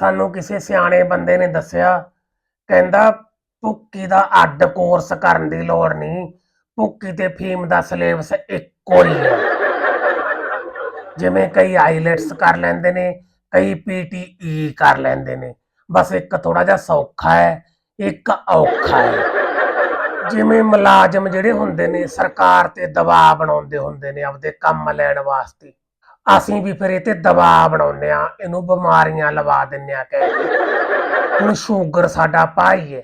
ਸਾਨੂੰ ਕਿਸੇ ਸਿਆਣੇ ਬੰਦੇ ਨੇ ਦੱਸਿਆ, ਕਹਿੰਦਾ ਭੁੱਕੀ ਦਾ ਅੱਡ ਕੋਰਸ ਕਰਨ ਦੀ ਲੋੜ ਨਹੀਂ, ਭੁੱਕੀ ਤੇ ਫੀਮ ਦਾ ਸਿਲੇਬਸ ਇੱਕੋ ਹੀ ਹੈ। ਜਿਵੇਂ ਕਈ ਆਈਲੈਟਸ ਕਰ ਲੈਂਦੇ ਨੇ, ਕਈ ਪੀਟੀਈ ਕਰ ਲੈਂਦੇ ਨੇ, ਬਸ ਇੱਕ ਥੋੜਾ ਜਿਹਾ ਸੌਖਾ ਹੈ, ਇੱਕ ਔਖਾ ਹੈ। ਜਿਵੇਂ ਮੁਲਾਜ਼ਮ ਜਿਹੜੇ ਹੁੰਦੇ ਨੇ, ਸਰਕਾਰ ਤੇ ਦਬਾਅ ਬਣਾਉਂਦੇ ਹੁੰਦੇ ਨੇ ਆਪਦੇ ਕੰਮ ਲੈਣ ਵਾਸਤੇ ਅਸੀਂ ਵੀ ਫਿਰ ਇਹ ਤੇ ਦਬਾਅ ਬਣਾਉਂਦੇ ਆ ਇਹਨੂੰ ਬਿਮਾਰੀਆਂ ਲਵਾ ਦਿੰਨੇ ਆ ਕਹਿ ਕੇ। ਹੁਣ ਸ਼ੂਗਰ ਸਾਡਾ ਭਾਈ ਹੈ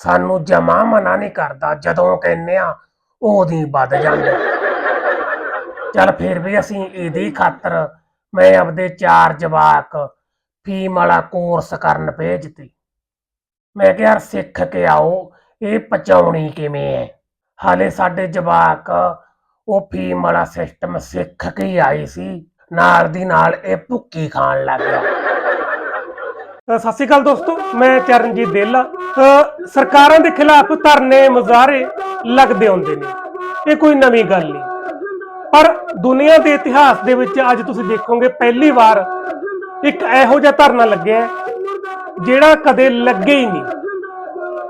ਸਾਨੂੰ ਜਮਾ ਮਨਾ ਨਹੀਂ ਕਰਦਾ, ਜਦੋਂ ਕਹਿੰਨੇ ਆ ਉਹਦੀ ਵੱਧ ਜਾਂਦਾ। ਚਲ ਫਿਰ ਵੀ ਅਸੀਂ ਇਹਦੀ ਖਾਤਰ ਮੈਂ ਆਪਦੇ ਚਾਰ ਜਵਾਕ ਫੀਮ ਵਾਲਾ ਕੋਰਸ ਕਰਨ ਭੇਜਤੀ। ਮੈਂ ਕਿਹਾ ਯਾਰ ਸਿੱਖ ਕੇ ਆਓ, ਇਹ ਪਚਾਉਣੀ ਕਿਵੇਂ ਹੈ? ਹਾਲੇ ਸਾਡੇ ਜਵਾਕ ਉਹ ਫੀਮ ਵਾਲਾ ਸਿਸਟਮ ਸਿੱਖ ਕੇ ਹੀ ਆਈ ਸੀ। ਨਾਲ ਦੀ ਨਾਲ ਇਹ ਭੁੱਕੀ ਖਾਣ ਲੱਗ ਗਿਆ। ਅ, ਸਤਿ ਸ਼੍ਰੀ ਅਕਾਲ ਦੋਸਤੋ ਮੈਂ ਚਰਨਜੀਤ ਦੇਲਾ ਅ, ਸਰਕਾਰਾਂ ਦੇ ਖਿਲਾਫ ਧਰਨੇ ਮੁਜ਼ਾਹਰੇ ਲੱਗਦੇ ਹੁੰਦੇ ਨੇ। ਇਹ ਕੋਈ ਨਵੀਂ ਗੱਲ ਨਹੀਂ। ਪਰ ਦੁਨੀਆ ਦੇ ਇਤਿਹਾਸ ਦੇ ਵਿੱਚ ਅੱਜ ਤੁਸੀਂ ਦੇਖੋਗੇ ਪਹਿਲੀ ਵਾਰ ਇੱਕ ਇਹੋ ਜਿਹਾ ਧਰਨਾ ਲੱਗਿਆ ਹੈ, ਜਿਹੜਾ ਕਦੇ ਲੱਗੇ ਹੀ ਨਹੀਂ।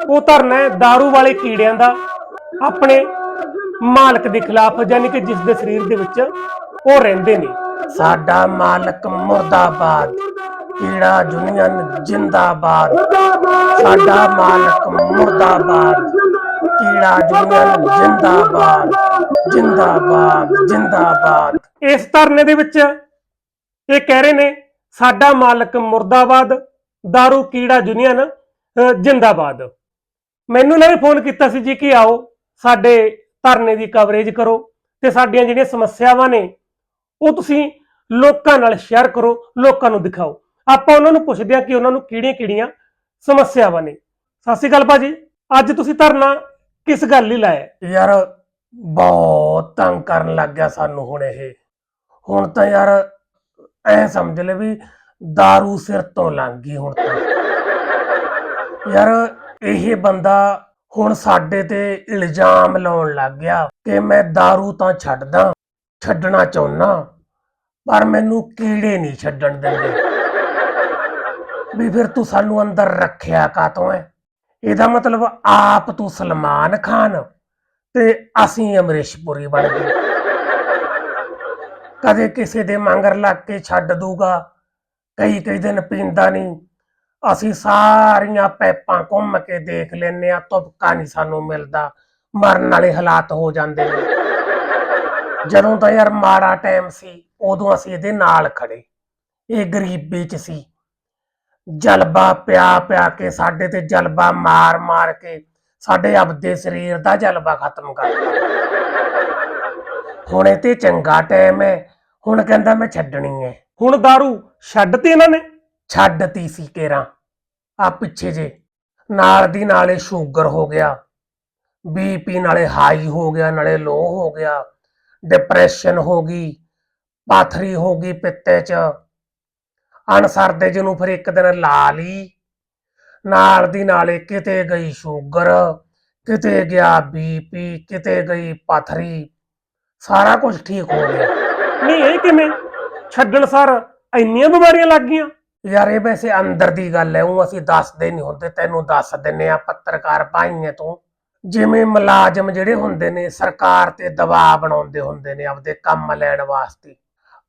ਉਹ ਧਰਨਾ ਹੈ दारू ਵਾਲੇ ਕੀੜਿਆਂ ਦਾ ਆਪਣੇ ਮਾਲਕ ਦੇ ਖਿਲਾਫ ਯਾਨੀ ਕਿ ਜਿਸ ਦੇ ਸਰੀਰ ਦੇ ਵਿੱਚ ਉਹ ਰਹਿੰਦੇ ਨੇ। ਸਾਡਾ ਮਾਲਕ ਮੁਰਦਾਬਾਦ ਕੀੜਾ ਯੂਨੀਅਨ ਜਿੰਦਾਬਾਦ। ਸਾਡਾ ਮਾਲਕ ਮੁਰਦਾਬਾਦ ਕੀੜਾ ਯੂਨੀਅਨ ਜਿੰਦਾਬਾਦ ਜਿੰਦਾਬਾਦ ਜਿੰਦਾਬਾਦ। ਇਸ ਧਰਨੇ ਦੇ ਵਿੱਚ ਇਹ ਕਹਿ ਰਹੇ ਨੇ ਸਾਡਾ ਮਾਲਕ ਮੁਰਦਾਬਾਦ दारू ਕੀੜਾ ਅਹ, ਜਿੰਦਾਬਾਦ। ਮੈਨੂੰ ਨਾ ਵੀ ਫੋਨ ਕੀਤਾ ਸੀ ਜੀ ਕਿ ਆਓ ਸਾਡੇ ਧਰਨੇ ਦੀ ਕਵਰੇਜ ਕਰੋ ਤੇ ਸਾਡੀਆਂ ਜਿਹੜੀਆਂ ਸਮੱਸਿਆਵਾਂ ਨੇ, ਉਹ ਤੁਸੀਂ ਲੋਕਾਂ ਨਾਲ ਸ਼ੇਅਰ ਕਰੋ, ਲੋਕਾਂ ਨੂੰ ਦਿਖਾਓ। ਆਪਾਂ ਉਹਨਾਂ ਨੂੰ ਪੁੱਛਦੇ ਹਾਂ ਕਿ ਉਹਨਾਂ ਨੂੰ ਕਿਹੜੀਆਂ-ਕਿਹੜੀਆਂ ਸਮੱਸਿਆਵਾਂ ਨੇ। ਸਤਿ ਸ਼੍ਰੀ ਅਕਾਲ ਭਾਜੀ, ਅੱਜ ਤੁਸੀਂ ਧਰਨਾ ਕਿਸ ਗੱਲ ਲਈ ਲਾਇਆ? ਯਾਰ, ਬਹੁਤ ਤੰਗ ਕਰਨ ਲੱਗ ਗਿਆ ਸਾਨੂੰ ਹੁਣ ਇਹ। ਹੁਣ ਤਾਂ ਯਾਰ, ਐ ਸਮਝ ਲੈ ਵੀ दारू ਸਿਰ ਤੋਂ ਲੰਘ ਗਈ ਹੁਣ ਤਾਂ। ਯਾਰ, ਇਹ ਬੰਦਾ ਹੁਣ ਸਾਡੇ ਤੇ ਇਲਜ਼ਾਮ ਲਾਉਣ ਲੱਗ ਗਿਆ ਕਿ ਮੈਂ दारू ਤਾਂ ਛੱਡਦਾ, ਛੱਡਣਾ ਚਾਹੁੰਨਾ, ਪਰ ਮੈਨੂੰ ਕੀੜੇ ਨਹੀਂ ਛੱਡਣ ਦਿੰਦੇ। ਵੀ ਫਿਰ ਤੂੰ ਸਾਨੂੰ ਅੰਦਰ ਰੱਖਿਆ ਕਾਤੋਂ ਹੈ ਇਹਦਾ ਮਤਲਬ ਆਪ ਤੂੰ ਸਲਮਾਨ ਖਾਨ ਤੇ ਅਸੀਂ ਅਮਰੀਸ਼ਪੁਰੀ ਬਣ ਗਏ। ਕਦੇ ਕਿਸੇ ਦੇ ਮੰਗਰ ਲੱਗ ਕੇ ਛੱਡ ਦੂਗਾ ਕਈ ਕਈ ਦਿਨ ਪੀਂਦਾ ਨਹੀਂ ਅਸੀਂ ਸਾਰੀਆਂ ਪੈਪਾਂ ਘੁੰਮ ਕੇ ਦੇਖ ਲੈਨੇ ਆ ਤੁਪਕਾ ਨਹੀਂ ਸਾਨੂੰ ਮਿਲਦਾ, ਮਰਨ ਵਾਲੇ ਹਾਲਾਤ ਹੋ ਜਾਂਦੇ ਨੇ। ਜਦੋਂ ਤਾਂ ਯਾਰ ਮਾੜਾ ਟਾਈਮ ਸੀ, ਉਦੋਂ ਅਸੀਂ ਇਹਦੇ ਨਾਲ ਖੜੇ। ਇਹ ਗਰੀਬੀ ਚ ਸੀ। ਜਲਬਾ ਪਿਆ ਪਿਆ ਕੇ ਸਾਡੇ ਤੇ ਜਲਬਾ ਮਾਰ ਮਾਰ ਕੇ ਸਾਡੇ ਆਪਦੇ ਸਰੀਰ ਦਾ ਜਲਬਾ ਖਤਮ ਕਰਤਾ ਹੁਣ ਇਹ ਤੇ ਚੰਗਾ ਟਾਈਮ ਹੈ। ਹੁਣ ਕਹਿੰਦਾ ਮੈਂ ਛੱਡਣੀ ਹੈ। ਹੁਣ दारू ਛੱਡਤੀ ਇਹਨਾਂ ਨੇ। ਛੱਡਤੀ ਸੀ ਕੇਰਾ ਆ ਪਿੱਛੇ ਜੇ ਨਾਲ ਦੀ ਨਾਲੇ ਸ਼ੂਗਰ ਹੋ ਗਿਆ ਬੀਪੀ ਨਾਲੇ ਹਾਈ ਹੋ ਗਿਆ ਨਾਲੇ ਲੋ ਹੋ ਗਿਆ ਡਿਪਰੈਸ਼ਨ ਹੋ ਗਈ ਪਾਥਰੀ ਹੋ ਗਈ ਪਿੱਤੇ 'ਚ ਅਨਸਰ ਦੇ ਜਿਹਨੂੰ ਫਿਰ ਇੱਕ ਦਿਨ ਲਾ ਲਈ ਨਾਲ ਦੀ ਨਾਲੇ ਕਿਤੇ ਗਈ ਸ਼ੂਗਰ ਕਿਤੇ ਗਿਆ ਬੀਪੀ ਕਿਤੇ ਗਈ ਪਾਥਰੀ ਸਾਰਾ ਕੁਝ ਠੀਕ ਹੋ ਗਿਆ ਨਹੀਂ ਇਹ ਕਿਵੇਂ ਛੱਡਣ ਸਾਰ ਇੰਨੀਆਂ ਬਿਮਾਰੀਆਂ ਲੱਗ ਗਈਆਂ ਯਾਰ ਇਹ ਵੈਸੇ ਅੰਦਰ ਦੀ ਗੱਲ ਹੈ ਉਹ ਅਸੀਂ ਦੱਸਦੇ ਨਹੀਂ ਹੁੰਦੇ, ਤੈਨੂੰ ਦੱਸ ਦਿੰਨੇ ਆ ਪੱਤਰਕਾਰ ਭਾਈਏ ਤੂੰ। ਜਿਵੇਂ ਮੁਲਾਜ਼ਮ ਜਿਹੜੇ ਹੁੰਦੇ ਨੇ, ਸਰਕਾਰ ਤੇ ਦਬਾਅ ਬਣਾਉਂਦੇ ਹੁੰਦੇ ਨੇ ਆਪਦੇ ਕੰਮ ਲੈਣ ਵਾਸਤੇ।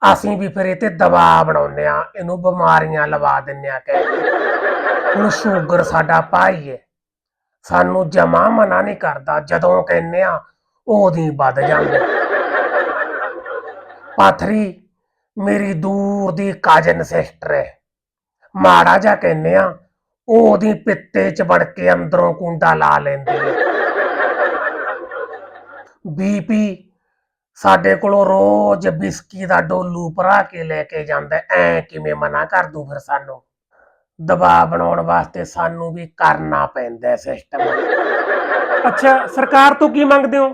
ਅਸੀਂ ਵੀ ਫਿਰ ਇਹ ਤੇ ਦਬਾਅ ਬਣਾਉਂਦੇ ਆ, ਇਹਨੂੰ ਬਿਮਾਰੀਆਂ ਲਵਾ ਦਿੰਨੇ ਆ ਕਹਿ ਕੇ। ਹੁਣ ਸ਼ੂਗਰ ਸਾਡਾ ਭਾਈ ਹੈ ਸਾਨੂੰ ਜਮਾ ਮਨਾ ਨਹੀਂ ਕਰਦਾ, ਜਦੋਂ ਕਹਿੰਨੇ ਆ, ਉਹਦੀ ਵੱਧ ਜਾਂਦੇ। ਪਾਥਰੀ, ਮੇਰੀ ਦੂਰ ਦੀ ਕਾਜਨ ਸਿਸਟਰ ਹੈ ਮਾੜਾ ਜਾ ਕਹਿੰਨੇ ਆ ਉਹ ਉਹਦੀ ਪਿੱਤੇ ਚ ਵੜ ਕੇ ਅੰਦਰੋਂ ਕੁੰਡਾ ਲਾ ਲੈਂਦੀ ਹੈ ਬੀਪੀ ਸਾਡੇ ਕੋਲੋਂ ਰੋਜ਼ ਬਿਸਕੀ ਦਾ ਡੋਲੂ ਭਰਾ ਕੇ ਲੈ ਕੇ ਜਾਂਦਾ ਐ ਕਿਵੇਂ ਮਨਾ ਕਰ ਦੂ ਫਿਰ ਸਾਨੂੰ? ਦਬਾਅ ਬਣਾਉਣ ਵਾਸਤੇ ਸਾਨੂੰ ਵੀ ਕਰਨਾ ਪੈਂਦਾ ਸਿਸਟਮ ਅੱਛਾ ਸਰਕਾਰ ਤੋਂ ਕੀ ਮੰਗਦੇ ਹੋ?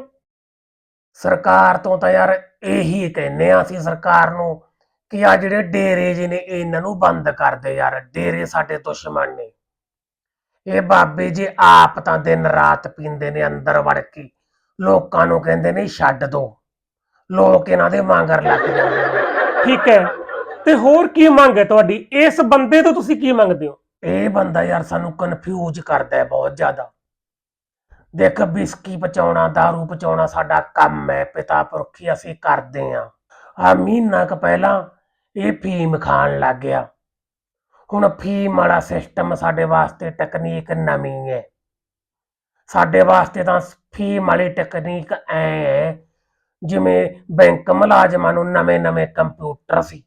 ਸਰਕਾਰ ਤੋਂ ਤਾਂ ਯਾਰ ਇਹੀ ਕਹਿੰਨੇ ਆ ਅਸੀਂ ਸਰਕਾਰ ਨੂੰ ਕਿ ਆ ਜਿਹੜੇ ਡੇਰੇ ਜੀ ਨੇ ਇਹਨਾਂ ਨੂੰ ਬੰਦ ਕਰ ਦੇ ਯਾਰ ਡੇਰੇ ਸਾਡੇ ਦੁਸ਼ਮਣ ਨੇ। ਇਹ ਬਾਬੇ ਜੀ ਆਪ ਤਾਂ ਦਿਨ ਰਾਤ ਪੀਂਦੇ ਨੇ ਅੰਦਰ ਵੜ ਕੇ ਲੋਕਾਂ ਨੂੰ ਕਹਿੰਦੇ ਨੇ ਛੱਡ ਦੋ। ਲੋਕ ਇਹਨਾਂ ਦੇ ਮੰਗਰ ਲੱਗ ਜਾਂਦੇ ਨੇ। ਠੀਕ ਹੈ। ਤੇ ਹੋਰ ਕੀ ਮੰਗ ਹੈ ਤੁਹਾਡੀ? ਇਸ ਬੰਦੇ ਤੋਂ ਤੁਸੀਂ ਕੀ ਮੰਗਦੇ ਹੋ? ਇਹ ਬੰਦਾ ਯਾਰ ਸਾਨੂੰ ਕਨਫਿਊਜ਼ ਕਰਦਾ ਹੈ ਬਹੁਤ ਜ਼ਿਆਦਾ। ਦੇਖ ਬਿਸਕੀ ਪਚਾਉਣਾ दारू ਪਚਾਉਣਾ ਸਾਡਾ ਕੰਮ ਹੈ ਪਿਤਾ ਪੁਰਖੀ ਅਸੀਂ ਕਰਦੇ ਆਂ ਆ ਮਹੀਨਾ ਕੁ ਪਹਿਲਾਂ ਇਹ ਫੀਮ ਖਾਣ ਲੱਗ ਗਿਆ। ਹੁਣ ਫੀਮ ਵਾਲਾ ਸਿਸਟਮ ਸਾਡੇ ਵਾਸਤੇ ਤਕਨੀਕ ਨਵੀਂ ਹੈ। ਸਾਡੇ ਵਾਸਤੇ ਤਾਂ ਫੀਮ ਵਾਲੀ ਟੈਕਨੀਕ ਐ ਹੈ, ਜਿਵੇਂ ਬੈਂਕ ਮੁਲਾਜ਼ਮਾਂ ਨੂੰ ਨਵੇਂ-ਨਵੇਂ ਕੰਪਿਊਟਰ ਸੀ।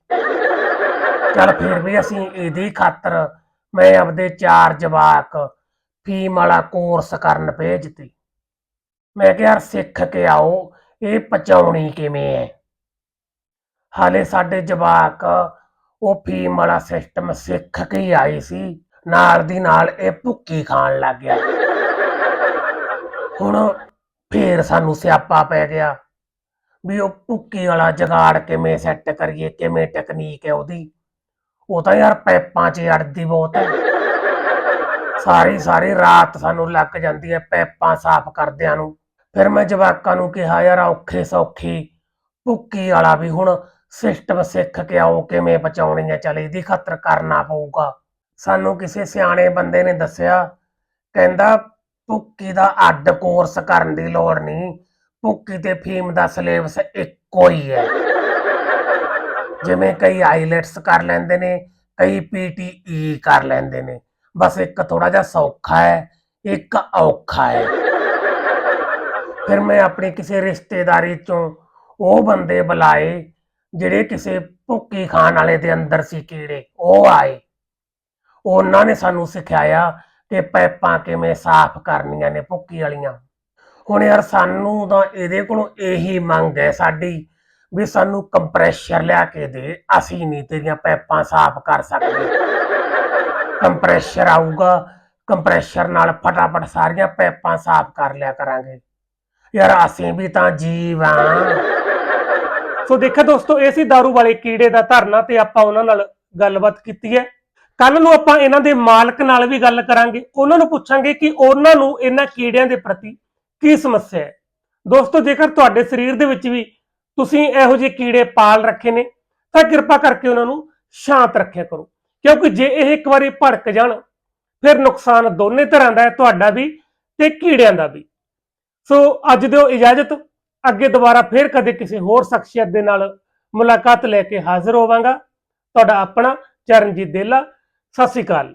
ਚਲ ਫਿਰ ਵੀ ਅਸੀਂ ਇਹਦੀ ਖਾਤਰ ਮੈਂ ਆਪਦੇ ਚਾਰ ਜਵਾਕ ਫੀਮ ਵਾਲਾ ਕੋਰਸ ਕਰਨ ਭੇਜਤੀ। ਮੈਂ ਕਿਹਾ ਯਾਰ ਸਿੱਖ ਕੇ ਆਓ, ਇਹ ਪਚਾਉਣੀ ਕਿਵੇਂ ਹੈ? ਹਾਲੇ ਸਾਡੇ ਜਵਾਕ, ਉਹ ਫੀਮ ਵਾਲਾ ਸਿਸਟਮ ਸਿੱਖ ਕੇ ਹੀ ਆਏ ਸੀ, ਨਾਲ ਦੀ ਨਾਲ ਇਹ ਭੁੱਕੀ ਖਾਣ ਲੱਗ ਗਿਆ। ਹੁਣ ਫੇਰ ਸਾਨੂੰ ਸਿਆਪਾ ਪੈ ਗਿਆ ਵੀ ਉਹ ਭੁੱਕੀ ਵਾਲਾ ਜਗਾੜ ਕਿਵੇਂ ਸੈੱਟ ਕਰੀਏ, ਕਿਵੇਂ ਟੈਕਨੀਕ ਹੈ ਉਹਦੀ। ਉਹ ਤਾਂ ਯਾਰ ਪੈਪਾਂ 'ਚ ਅੜਦੀ ਬਹੁਤ ਹੈ। ਸਾਰੀ ਸਾਰੀ ਰਾਤ ਸਾਨੂੰ ਲੱਗ ਜਾਂਦੀ ਹੈ ਪੈਪਾਂ ਸਾਫ਼ ਕਰਦਿਆਂ ਨੂੰ। ਫਿਰ ਮੈਂ ਜਵਾਕਾਂ ਨੂੰ ਕਿਹਾ, ਯਾਰ ਔਖੇ ਸੌਖੀ ਭੁੱਕੀ ਵਾਲਾ ਵੀ ਹੁਣ ਸਿਸਟਮ ਸਿੱਖ ਕੇ ਆਓ ਕਿਵੇਂ ਬਚਾਉਣੀ ਹੈ ਚੱਲ ਇਹਦੀ ਖਾਤਰ ਕਰਨਾ ਪਊਗਾ। ਸਾਨੂੰ ਕਿਸੇ ਸਿਆਣੇ ਬੰਦੇ ਨੇ ਦੱਸਿਆ, ਕਹਿੰਦਾ, ਭੁੱਕੀ ਦਾ ਅੱਡ ਕੋਰਸ ਕਰਨ ਦੀ ਲੋੜ ਨਹੀਂ, ਭੁੱਕੀ ਤੇ ਫੀਮ ਦਾ ਸਿਲੇਬਸ ਇੱਕੋ ਹੀ ਹੈ। ਜਿਵੇਂ ਕਈ ਆਈਲੈਟਸ ਕਰ ਲੈਂਦੇ ਨੇ, ਕਈ ਪੀਟੀਈ ਕਰ ਲੈਂਦੇ ਨੇ। ਬਸ ਇੱਕ ਥੋੜਾ ਜਿਹਾ ਸੌਖਾ ਹੈ, ਇੱਕ ਔਖਾ ਹੈ। ਫਿਰ ਮੈਂ ਆਪਣੀ ਕਿਸੇ ਰਿਸ਼ਤੇਦਾਰੀ ਚੋਂ ਉਹ ਬੰਦੇ ਬੁਲਾਏ ਜਿਹੜੇ ਕਿਸੇ ਭੁੱਕੀ ਖਾਣ ਵਾਲੇ ਦੇ ਅੰਦਰ ਸੀ ਕੀੜੇ, ਉਹ ਆਏ। ਉਹਨਾਂ ਨੇ ਸਾਨੂੰ ਸਿਖਾਇਆ ਕਿ ਪੈਪਾਂ ਕਿਵੇਂ ਸਾਫ਼ ਕਰਨੀਆਂ ਨੇ ਭੁੱਕੀ ਵਾਲੀਆਂ। ਹੁਣ ਯਾਰ ਸਾਨੂੰ ਤਾਂ ਇਹਦੇ ਕੋਲੋਂ ਇਹੀ ਮੰਗ ਹੈ ਸਾਡੀ ਵੀ ਸਾਨੂੰ ਕੰਪਰੈਸ਼ਰ ਲਿਆ ਕੇ ਦੇ, ਅਸੀਂ ਨਹੀਂ ਤੇਰੀਆਂ ਪੈਪਾਂ ਸਾਫ਼ ਕਰ ਸਕਦੇ। ਕੰਪਰੈਸ਼ਰ ਆਊਗਾ ਕੰਪਰੈਸ਼ਰ ਨਾਲ ਫਟਾਫਟ ਸਾਰੀਆਂ ਪੈਪਾਂ ਸਾਫ਼ ਕਰ ਲਿਆ ਕਰਾਂਗੇ। ਯਾਰ ਅਸੀਂ ਵੀ ਤਾਂ ਜੀਵ ਆ। ਸੋ ਦੇਖਿਆ ਦੋਸਤੋ, ਇਹ ਸੀ दारू ਵਾਲੇ ਕੀੜੇ ਦਾ ਧਰਨਾ ਤੇ ਆਪਾਂ ਉਹਨਾਂ ਨਾਲ ਗੱਲਬਾਤ ਕੀਤੀ ਹੈ। ਕੱਲ ਨੂੰ ਆਪਾਂ ਇਹਨਾਂ ਦੇ ਮਾਲਕ ਨਾਲ ਵੀ ਗੱਲ ਕਰਾਂਗੇ। ਉਹਨਾਂ ਨੂੰ ਪੁੱਛਾਂਗੇ ਕਿ ਉਹਨਾਂ ਨੂੰ ਇਹਨਾਂ ਕੀੜਿਆਂ ਦੇ ਪ੍ਰਤੀ ਕੀ ਸਮੱਸਿਆ ਹੈ। ਦੋਸਤੋ, ਜੇਕਰ ਤੁਹਾਡੇ ਸਰੀਰ ਦੇ ਵਿੱਚ ਵੀ ਤੁਸੀਂ ਇਹੋ ਜਿਹੇ ਕੀੜੇ ਪਾਲ ਰੱਖੇ ਨੇ, ਤਾਂ ਕਿਰਪਾ ਕਰਕੇ ਉਹਨਾਂ ਨੂੰ ਸ਼ਾਂਤ ਰੱਖਿਆ ਕਰੋ। ਕਿਉਂਕਿ ਜੇ ਇਹ ਇੱਕ ਵਾਰੀ ਭੜਕ ਜਾਣ, ਫਿਰ ਨੁਕਸਾਨ ਦੋਨੇ ਤਰ੍ਹਾਂ ਦਾ ਹੈ, ਤੁਹਾਡਾ ਵੀ ਤੇ ਕੀੜਿਆਂ ਦਾ ਵੀ। ਸੋ ਅੱਜ ਦਿਓ ਇਜਾਜ਼ਤ। ਅੱਗੇ ਦੁਬਾਰਾ ਫੇਰ ਕਦੇ ਕਿਸੇ ਹੋਰ ਸ਼ਖਸੀਅਤ ਦੇ ਨਾਲ ਮੁਲਾਕਾਤ ਲੈ ਕੇ ਹਾਜ਼ਰ ਹੋਵਾਂਗਾ। ਤੁਹਾਡਾ ਆਪਣਾ ਚਰਨਜੀਤ ਦੇਲਾ, ਸਤਿ ਸ਼੍ਰੀ ਅਕਾਲ।